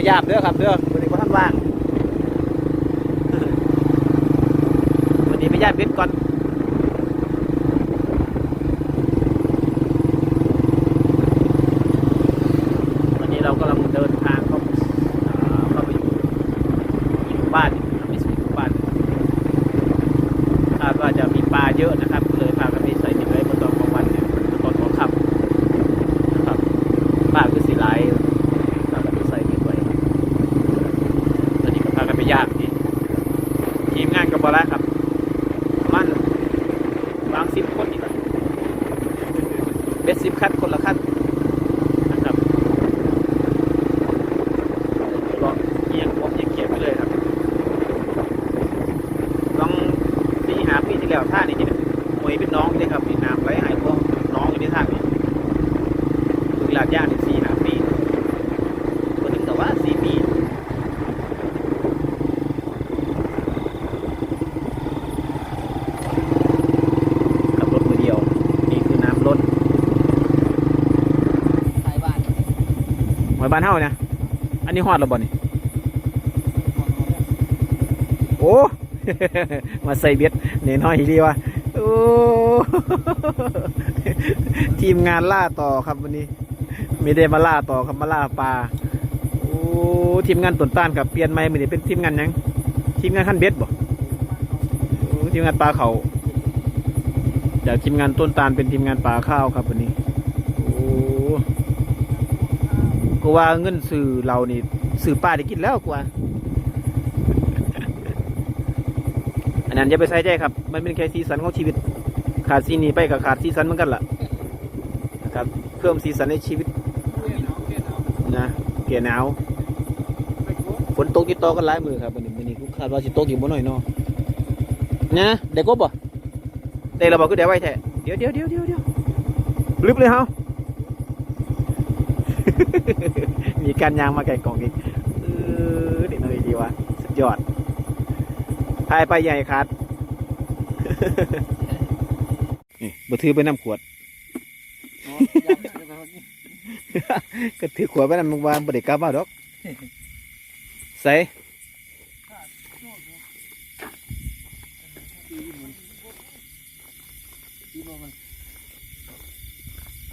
มายามเด้อครับเด้อวันนี้ก็ท่านว่างวันนี้ไปย่ามเบ็ดก่อนนี้เรากำลังเดินทางเข้าอ่าเข้าไปอยู่อีกหมู่บ้านหนึ่งนะครับไปสู่หมู่บ้านหนึ่งคาดว่าจะมีปลาเยอะนะครับเลยพากันไปใส่ติดไว้บนตอนกลางวันเนี่ยตอนหัวค่ำนะครับปลาคือสีลายพากันไปใส่ติดไว้ตอนนี้ก็พากันไปย่างนี่ทีมงานกับบอลครับประมันวางสิบคนนี่แหละเบ็ดสิบคันคนละคันนะครับ เลาะเอียงผมยังเขียนไปเลยครับลองปีหาปีที่แล้วท่านี่จิมวยเป็นน้องเลยครับมีน้ำไหลหายพวกน้องอยู่ในท่านี่ดูลาดย่างนี่สี่หาปีคนหนึ่งแต่ว่าสี่ปีขับรถมือเดียว นี่คือน้ำล้น สายบ้าน หอย บ้านเฮาเนี่ย อันนี้ฮอดแล้วบ่นี่โอ้ มาใส่เบ็ดเนน้อยดีวะโอ้ ทีมงานล่าต่อครับวันนี้ ไม่ได้มาล่าต่อครับมาล่าปลา โอ้ ทีมงานต้นต้านครับเปลี่ยนใหม่ไม่ได้เป็นทีมงานยัง ทีมงานขั้นเบ็ดบ่โอ้ทีมงานปลาเขาจากทีมงานต้นตาลเป็นทีมงานปลาข้าวครับวันนี้ โอ้ ก็ว่าเงินสื่อเรานี่สื่อปลาได้กินแล้วกว่าอันนั้นอย่าไปใส่ใจครับ มันเป็นแค่สีสันของชีวิต ขาดสีนี้ไปกับขาดสีสันเหมือนกันล่ะนะครับ เพิ่มสีสันในชีวิตนะเกียหนาวฝนตกติดต่อกันหลายมือครับวันนี้วันนี้กูคาดว่าสิตกอยู่บ่หน่อยเนาะนะได้กบบ่ได้ระบอกก็เดี๋ยวไว้แท้เดี๋ยวเดี๋ยวเดี๋ยวเดี๋ยวเดี๋ยวลึบเลยเฮา มีการยางมาไก่กล่องอีกเออเด็กน้อยดีวะสุดยอดพายไปใหญ่ครับนี่บถือไปน้ำขวดก็ถือขวดไปน้ำวานบ่ได้กลับมาดอกใส่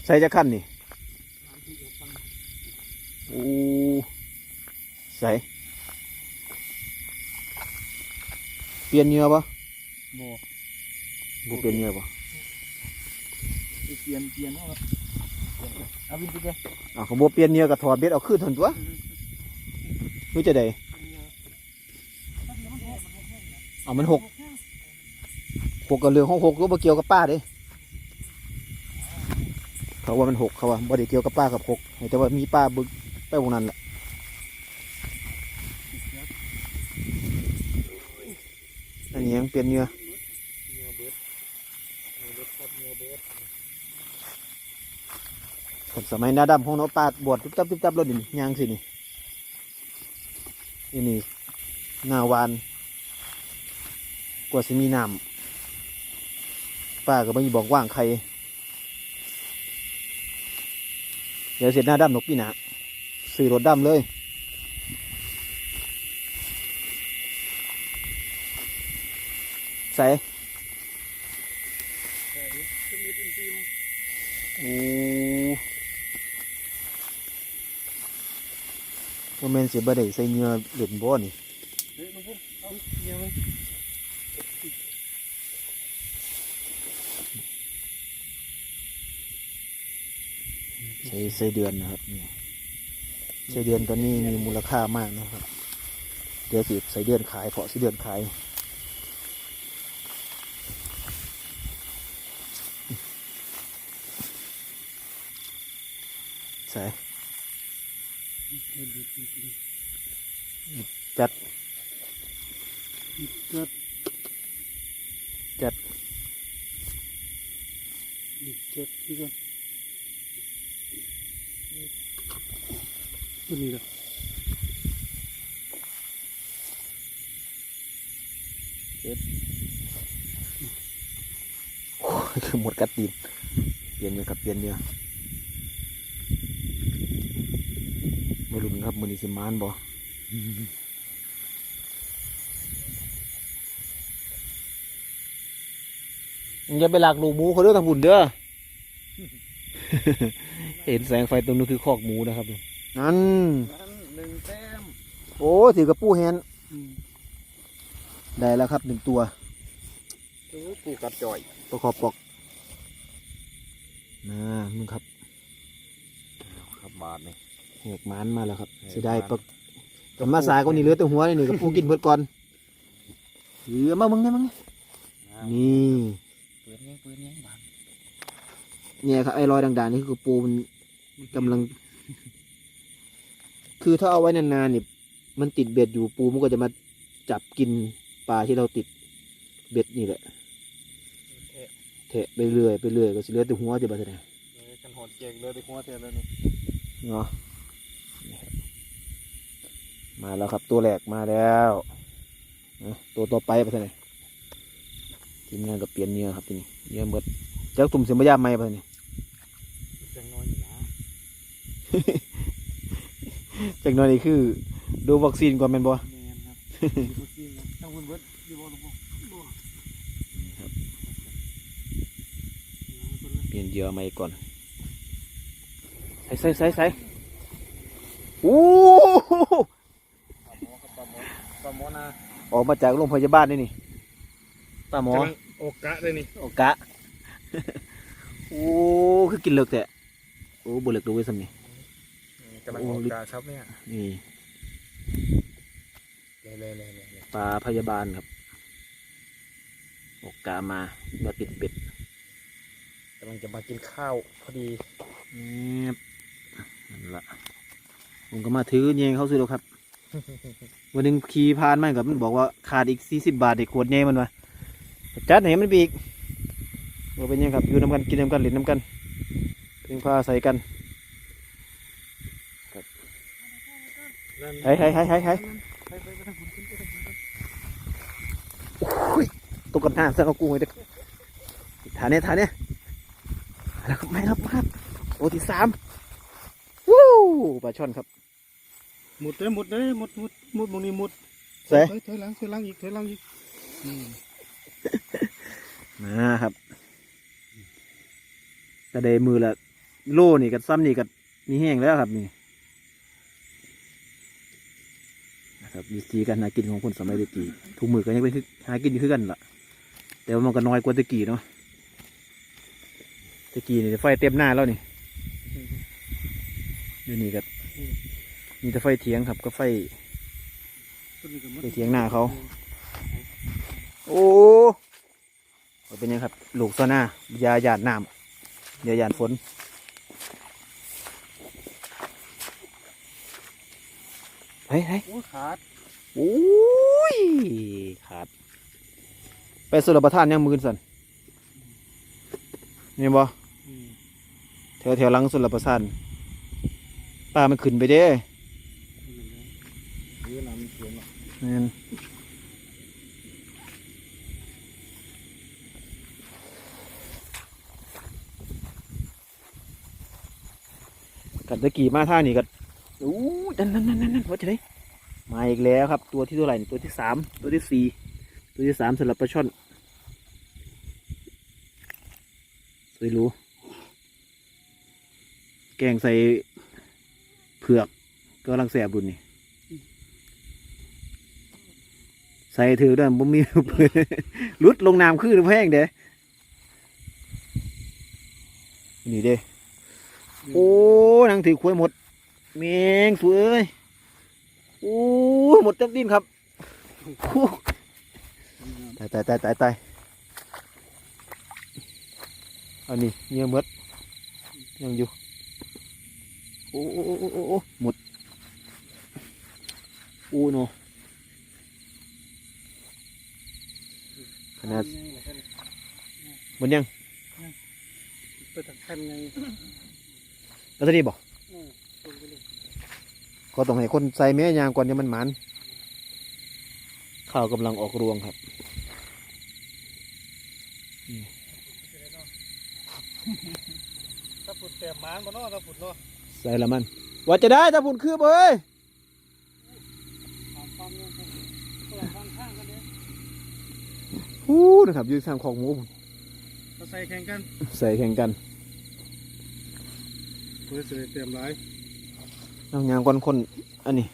ใส่จะขั้นนี่ โอ้ใส่เปลี่ยนเหงื่อปะบ่บ่เปลี่ยนเหงื่อปะเปลี่ยนเปลี่ยนเอาละเอาวินติเกอะเขาบ่เปลี่ยนเหงื่อกับถอดเบ็ดเอาคืนทนตัวรู้จะได้เอามันหกหกกับเรื่องของหกก็บ่เกี่ยวกับป้าเด้เขาว่ามันหกเขาว่าบ่ได้เกี่ยวกับป้ากับหกแต่ว่ามีป้าบึก ไปวงนั้นแหละอันนี้ยังเปลี่ยนเหงื่อคนสมัยหน้าดำของนอป้าบวชตุ๊บตับตุ๊บตับรถนี่ยางสินี่นี่นี่หน้าวานกว่าจะมีน้ำป้าก็ไม่บอกว่างใคร เดี๋ยวเสร็จหน้าดำนกปีหนา ซื้อรถดำเลย ใส่โอ้โมเมนต์เสียบได้ใส่เงือเหรียญบ่นี่เฮ้ยลุงพุ่มเอาเงี้ยไหมใส่ใส่เดือนนะครับนี่ ใส่เดือนตัวนี้มีมูลค่ามากนะครับ เดี๋ยวสิใส่เดือนขายเพาะใส่เดือนขายใส่เฮ้ยดูดูดูจัด จัดจ็ดที่กัน ตัวนี้ละโอ้ยคือหมดกัดตีนเปลี่ยนเยอะครับเปลี่ยนเยอะครับมือนี้สิมานบ่อย่าไปหลักลูกหมูเขาเด้อทางบุญเด้อ เห็นแสงไฟตรงนู้นคือคอกหมูนะครับ นั่นนั่นหนึ่งแต้มโอ้ถือกระปูแฮนได้แล้วครับหนึ่งตัวเออปูกัดจ่อยตัวขอบปอกนะมึงครับครับบาทนี่ แหกมันมาแล้วครับแหกเสียดายมันปกแต่มาสายก็นี่เหลือแต่หัวนี่นี่กระปูกินเบิดก่อนเหลือมามึงเนี่ยมึงเนี่ยนี่ปืนยังปืนยังบาทเนี่ยครับไอ้รอยด่างๆนี่คือปูมันกำลัง คือถ้าเอาไว้นานๆนี่มันติดเบ็ดอยู่ปูมันก็จะมาจับกินปลาที่เราติดเบ็ดนี่แหละเทะเทะไปเรื่อยไปเรื่อยก็สิเหลือแต่หัวจะบาดเจ็บเออกันหดเก่งเลยที่หัวเทะเลยนี่เนาะนี่ครับมาแล้วครับตัวแรกมาแล้วนะตัวต่อไปไปทางไหนทีมงานกับเปลี่ยนเนื้อครับทีนี้เนื้อหมดจากตุ่มเสียมายามไหมไปทางนี้จังน้อยอยู่นะ จากนั้นนี่คือ ดูวัคซีนก่อนแม่นบ่ แมนครับดูซีนนะต้องคุณเบิร์ดดีบอลลูกบอลครับเปลี่ยนเหยื่อใหม่ก่อนใส่ใส่ใส่ใส่โอ้โหปลาหมอครับปลาหมอปลาหมอนาออกมาจากโรงพยาบาลนี่นี่ป้าหมอ กำลังโอกะเลยนี่โอกะ โอ้ คือกินเลิกแต่โอ้บุเลิกดูไว้สำนี่ กำลังโอกะครับเนี่ยนี่เลยเลยเลยเลยเลยปลาพยาบาลครับโอกะมามาติดเบ็ดกำลังจะมากินข้าวพอดีแอบนั่นละผมก็มาถือเยงเขาซื้อแล้วครับ วันหนึงขี่ผ่านมากับมันบอกว่าขาดอีกสี่สิบบาทเด็กขวดเยงมันวะจัดไหนมันไปอีกว่าเป็นยังครับอยู่น้ำกันกินน้ำกันเล่นน้ำกันเพียงพาใส่กัน ให้ให้ให้ให้ให้ไปไปไปทางคุณขึ้นไปทางคุณอุ้ยตกกันหน้าซะเอากูให้เด็กฐานเนี้ยฐานเนี้ยแล้วครับไม่รับครับโอที่สามวู้ปลาช่อนครับหมุดเลยหมุดเลยหมุดหมุดหมุดมุนี่หมุดใส่ถอยถอยหลังถอยหลังอีกถอยหลังอีกอืมาครับกระเดมือละโล่นี่กับซ้ำนี่กับนี่แห้งแล้วครับนี่นะ ครับวิธีการหากินของคนสมัยตะกี้ทุกมือก็ยังเป็นหากินอยู่คือกันล่ะ แต่ว่ามันก็น้อยกว่าตะกี้เนาะตะกี้นี่ไฟเต็มหน้าแล้วนี่ดี๋ยวนี้ก็มีแต่ไฟเถียงครับก็ไฟไปเถียงหน้าเขา โอ้เป็นยังครับลูกซอหน้ายาหยาดน้ำยาหยาดฝนเฮ้ยเฮ้ยขาด อุ้ยขาดไปสุรประทานยังมือสันนี่บ่อืมแถวแถวหลังสุรประทานป้ามันขึ้นไปเด้เลยเยอะน้ำมันเสียงอะนั่นกันตะกี้มาท่านี่กันอู้นั่นนั่นนั่นนั่นว่าจะได้ มาอีกแล้วครับ ตัวที่เท่าไหร่ตัวที่สามตัวที่สี่ตัวที่สามสำหรับปลาช่อนสวยรู้แกงใส่เผือกก็ลังแสบดุนนี่ใส่ถือด้วยบ่มีลุดลงน้ำคือแพงเด้นี่เด้โอ้นางถือขวยหมดเมงสวย อ้ยโอ้หมดจับดินครับโอ้ตายตายตายตายตายอันนี้เงี้ยหมดยังอยู่โอ้โอ้โอ้โอ้โอ้โอ้หมดโอ้โนขนาดหมดยังไปทางแค่ไงแล้วตอนนี้บอก ก็ต้องให้คนใส่แม่ยางก่อนจะมันหมันข้าวกำลังออกรวงครับถ้าปุ่นแต่หมานบ่เนาะถ้าปุ่นเนาะใส่ละมัน ว่าจะได้ถ้าปุ่นคือเบ้ยหู้นะครับยืนสามของหมูใส่แข่งกัน ใส่แข่งกันเพื่อเตรียมร เอายางก่อนคนอันนี้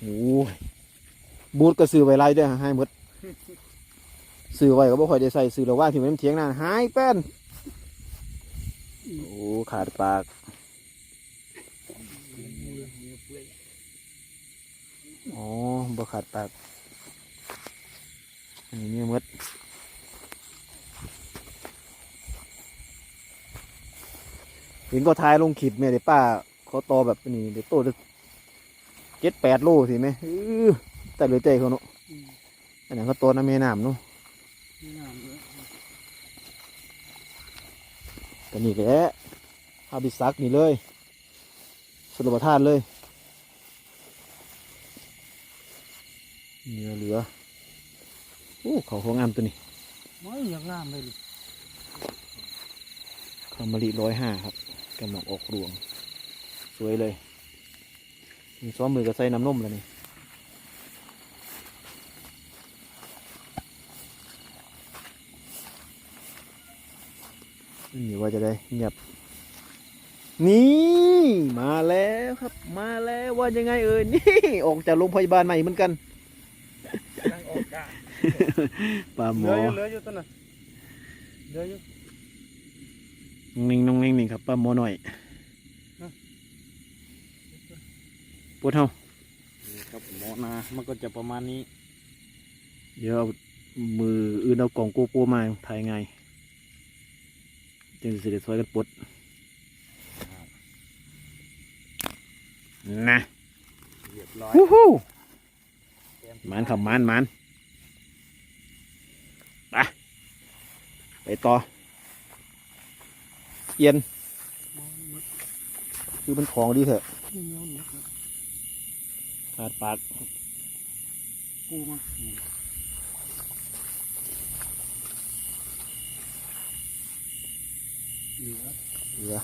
โอ้ยบูทก็ซื้อไว้ไรเด้อให้หมดซื้อไว้ก็บ่ค่อยได้ใส่ซื้อแล้วว่าที่มันเถียงนานหายแป้นโอ้ขาดปากอ๋อบ่ขาดปากอันนี้เนี่ยมด เห็นก็ทายลงขีดแม่เดี๋ยวป้าเขาโตอแบบนี้เดี๋ยวโตจะเจ็ดแปดโลสิแม่อื้อแต่เหลือใจเขาเนาะอันนั้นเขาโตน้ำแม่น้ำเนาะนี่น้ำเลยแต่นี่แหละเอาบิซักนี่เลยสุรประทานเลยเนื้อเหลือโอ้เขาของงามตัวนี้ไม่อยากน้ำเลยดิคามาริร้อยห้าครับ กำลังออกรวง สวยเลย มีซ้อมมือกับใส่น้ำนมแล้วนี่นี่ว่าจะได้เงียบ นี่มาแล้วครับ มาแล้วว่ายังไงเอ่ยนี่ ออกจากโรงพยาบาลใหม่เหมือนกันตั้งออกกะปลาหเหมลือออยู่เหลืออยู่ต้นน่ะเหลืออยู่ นิ่งๆน้องนิ่งๆครับปลาหมอหน่อยฮะปวดเท้าครับหมอนา มันก็จะประมาณนี้ เดี๋ยวเอามืออื่นเอากล่องโกโปรมาถ่ายไงายจึงสิได้ซอยกันปลดนะเรียบร้อยฮู้ฮู้หมันขับมันหมันไปไปต่อเอียน คือมันของดีเถอะขาดปากปูมาเหลือเหลือ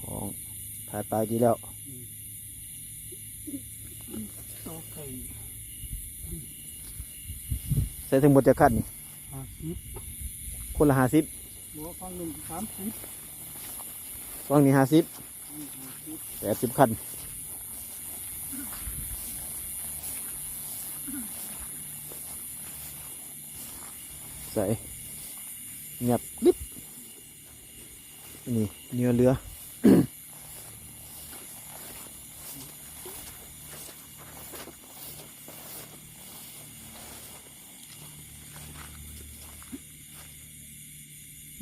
ของขาดปลากี่แล้วโอเคใส่ถึงหมดจะคัดนี่ห้าสิบคนละห้าสิบหัวฟังหนึ่งสามสิบฝั่งนี้ห้าสิบอืมห้าสิบแปดสิบคันใส่เงียบลิบนี่เนื้อเรือ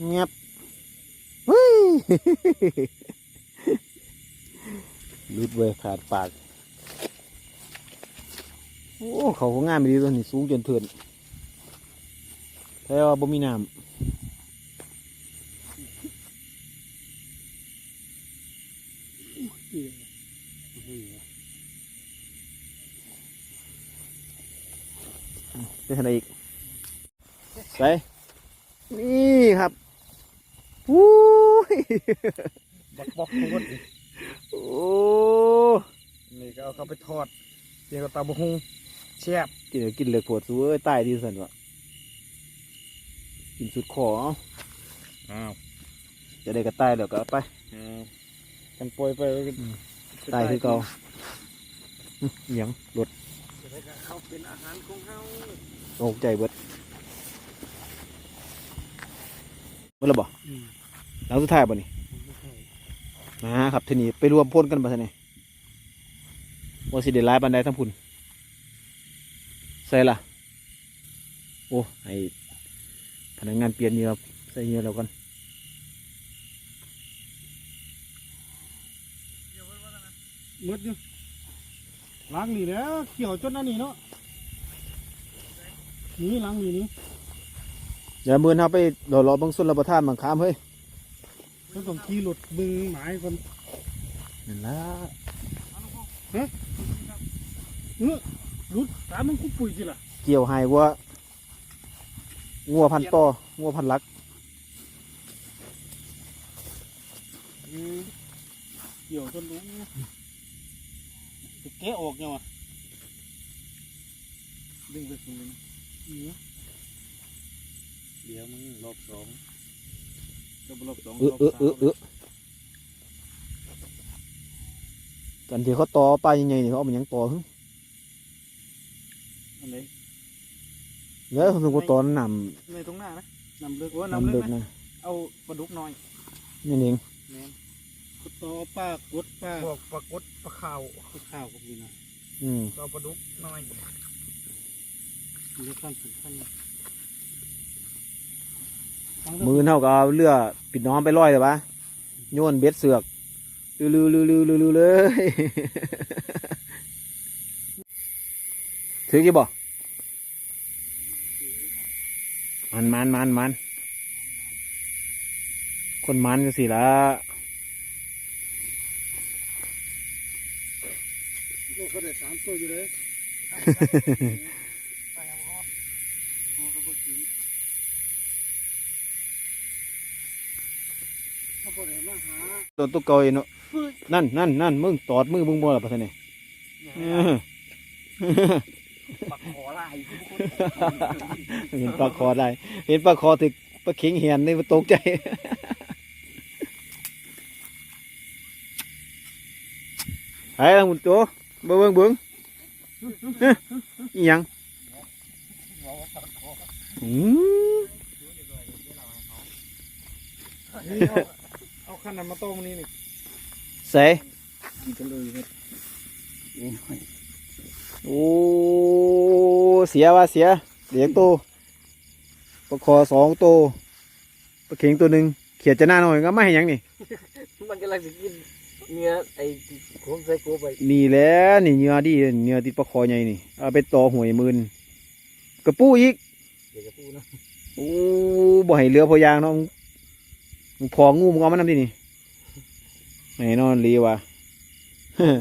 เงียบเฮ้ยลุดเว้ยขาดปาก โอ้เขาก็งามไปดีตัวนี้สูงจนเถินแท้ว่าบ่มีน้ำเป็นอะไรอีกใส่นี่ครับวู้ย บักบอกทุกคนโอ้นี่ก็เอาเข้าไปทอดเกี่ยวกับตาบะฮุงแซ่บกินแล้วกินเลยปวดสู้เอ้ยตายดีสันวะกินสุดขอเอาอ้าวจะได้กระตายแล้วก็เอาไปกันปล่อยไปก็ตายคือเก่าอื้ออิหยังรถจะได้เขาเป็นอาหารของเฮาตกใจเบิดเมื่อไรบ่อืม หลังสุดท้ายบ่นี่นะครับทีนี้ไปรวมพลกันบ่ท่นี่ว่าสิเดร้ายบันไดทั้งพุ่นใส่ละโอ้ไอพนักงานเปลี่ยนเหงื่อใส่เหงื่อแล้วกันมืดอยู่ล้างนี่แหล้วเกี่ยวจนนั่นนี่เนาะนี่ล้างนี่นี่เดี๋ยวมือเขาไปรอรอบางส่วนรับประทานบางคามเฮ้ย มเขาต้องขี่รถบึงหมายคนนั่นละเออรุดตามมันกูปุ๋ยสิล่ะเกี่ยวให้วัวงัวพันต่องัวพันลักเกี่ยวต้นรู้จะแกะออกไงวะดึงไปตรงนี้นะเดี๋ยวมึงรอบสอง จะบลบสองเออเออเออเออกันที่เขาต่อไปยังไงนี่เขาเอามันยังต่อหึอันไหนแล้วถึงก็ต่อนนในตรงหน้านะนำเลือกว่าำนำนำเลืเลิอกกนะนะเอาปลาดุกน้อยนี่เองแม่นกดต่อป้ากดป้าพวกปลากดปลาขาวกดข้าวกับพี่นะอืม เราปลาดุกน้อยเลือกขั้นสุดขั้น มือเท่ากับเอาเรือปิดน้องไปลอยเลยปะโยนเบ็ดเสือกลือลือลือลือลือลือเลยถือกี่บ่มันมันมันมันคนมันจะสิละก็ได้สามตัวอยู่เลย เขาบอกเลยมาหาตัวตุ๊กเกยเนาะนั่นนั่นนั่นมึงตอดมือมึงบ่ล่ะปะท่านนี่เออปักขอลายทุกคนเห็นปลาคอได้เห็นปลาคอถึกปลาเข็งเหียนนี่มันตกใจไอ้ละมุนโตเบิ่งเบิ่งเบิ่งเอ๊ะอีหยังอืม นี่เอาเอาขั้นนั้นมาต้มนี่นี่ใส่กินกันเลยครับโอ้เสียว่าเสียเลี้ยงตัวปลาคอสองตัวปลาเข็งตัวหนึ่งเขียดจะหน้าหน่อยก็ไม่ให้หยังนี่มันกำลังจะกินเนื้อไอ้โคมใส่โกไปนี่แหละนี่เนื้อดีเนื้อติดปลาคอใหญ่นี่เอาไปต่อหวยหมื่นกระปูอีกเดี๋ยวจะพูดนะโอ้บ่ให้เรือพอยางเนาะ มึงพองูมึงเอามันนำดินี่ไหนนอนรีวะ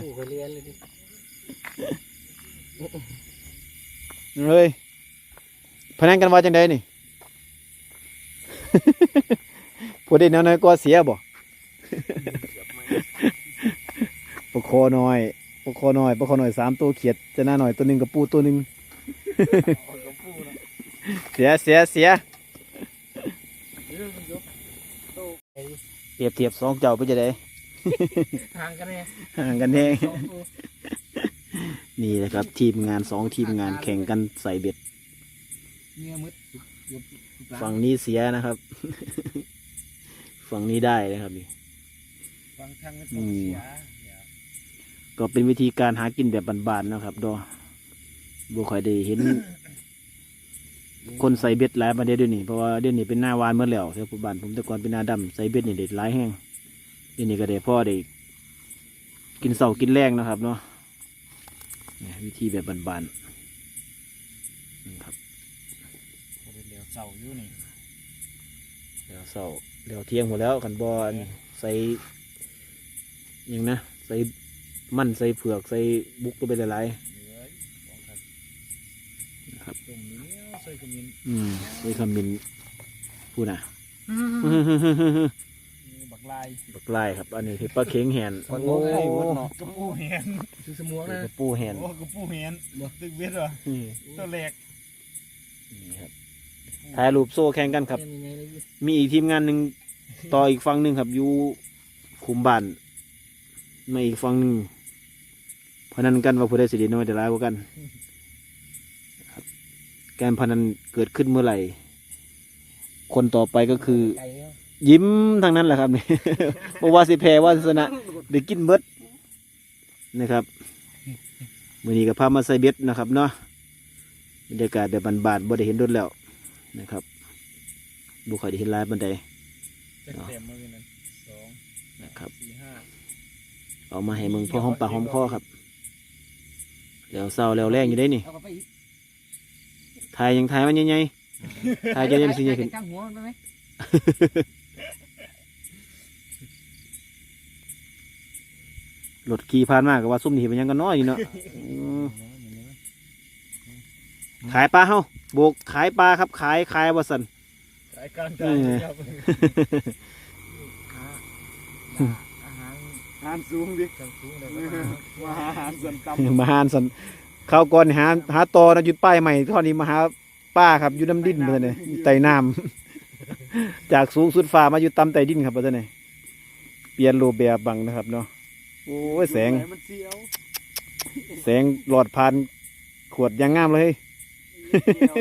พูดไปเรียนเลยดิเฮ้ยพนันกันว่าจังไดนี่พูดได้แนวไหนก็เสียบ่ปลาคอน้อยปลาคอน้อยปลาคอน้อยสามตัวเขียดจะหน้าหน่อยตัวหนึ่งกับปูตัวหนึ่งเสียเสียเสีย เดี๋ยวมันยกโต เปรียบเทียบสองเจ้าไปจะได้ทางกันเนี่ยห่างกันแน่สองตัวนี่นะครับทีมงานสองทีมงานแข่งกันใส่เบ็ดเนื้อมืดเกือบฝั่งนี้เสียนะครับ ฝั่งนี้ได้นะครับนี่ฟังทางมันต้องเสียก็เป็นวิธีการหากินแบบบานๆนะครับดอบ่ค่อยได้เห็น คนใส่เบ็ดหลายประเดี๋ยวเดี๋ยวนี้เพราะว่าเดี๋ยวนี้เป็นหน้าวานเมื่อแล้วแถวบ้านผมแต่ก่อนเป็นหน้าดำใส่เบ็ดนี่เด็ดหลายแห้งเดี๋ยวนี้ก็ได้พ่อได้กินเสากินแรงนะครับเนาะเนี่ยวิธีแบบบานๆนะครับเดี๋ยวเสาอยู่นี่เดี๋ยวเสาเดี๋ยวเที่ยงหมดแล้วกันบอลใส่หยังนะ ใส่มันใส่เผือกใส่บุกก็ไปหลายเครับตรงนี้ใส่ขมิ้นอืมใส่ขมิ้นพูดนะนี่บักลายบักไล่ครับ อันนี้คือปลาเข็งแหนโอ้โอ้โหโหกระปูแหนคือสมวงนะกระปูแหนโอ้กระปูแหนตึกเวทเหรออืมตัวแรกนี่ครับถ่ายรูปโซ่แข่งกันครับยังไงเลยดิมีอีกทีมงานหนึ่งต่ออีกฝั่งหนึ่งครับอยู่คุมบ้านมาอีกฝั่งหนึ่งพนันกันว่าผู้ใดสิเดีน้อยแต่ร้ายกว่ากันครับ การพนันเกิดขึ้นเมื่อไหร่ คนต่อไปก็คือไก่แล้วยิ้มทางนั้นแหละครับนี่ เพราะว่าสิแพ้ว่าสิชนะได้กินเบิดนะครับมือนี้ก็พามาใส่เบ็ดนะครับเนาะบรรยากาศแบบบานๆบ่ได้เห็นโดนแล้วนะครับบุคอยได้เห็นหลายบันไดจะเต็มมือนั้นสองนะครับสี่ห้าเอามาให้มึงพอหอมปากหอมคอครับแล้วเศร้าแล้วแรงอยู่ได้นี่ ทายยังทายมันยังไงทายจะยังสิยังงไรถขี่ผ่านมากกว่าซุ่มนี่ปยังกัน้อยอยู่เนาะขายปลาเฮาโบกขายปลาครับ ขายขายว่าสันขายกลางกลอรัาหารอาหารสูงดิกลงสูงมาหารส่นต่ำมาหานสัน เข้าวก่อนนี่หาหาตอนะหยุดป้ายใหม่ทอดนี้มาหาป้าครับอยู่น้ำดินมาเนี่ยอยู่ใต้น้ำ จากสูงสุดฟ้ามาอยู่ต่ำใต้ดินครับมาเนี่ยเปลี่ยนรูปแบบบังนะครับเนาะโอ้ยแสงมันเสียวแสงหลอดผ่านขวดอยังงามเลย เสียว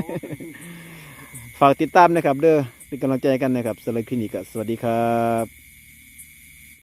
ฝากติดตามนะครับ เด้อเป็นกำลังใจกันนะครับสำหรับคลินิกอะสวัสดีครับ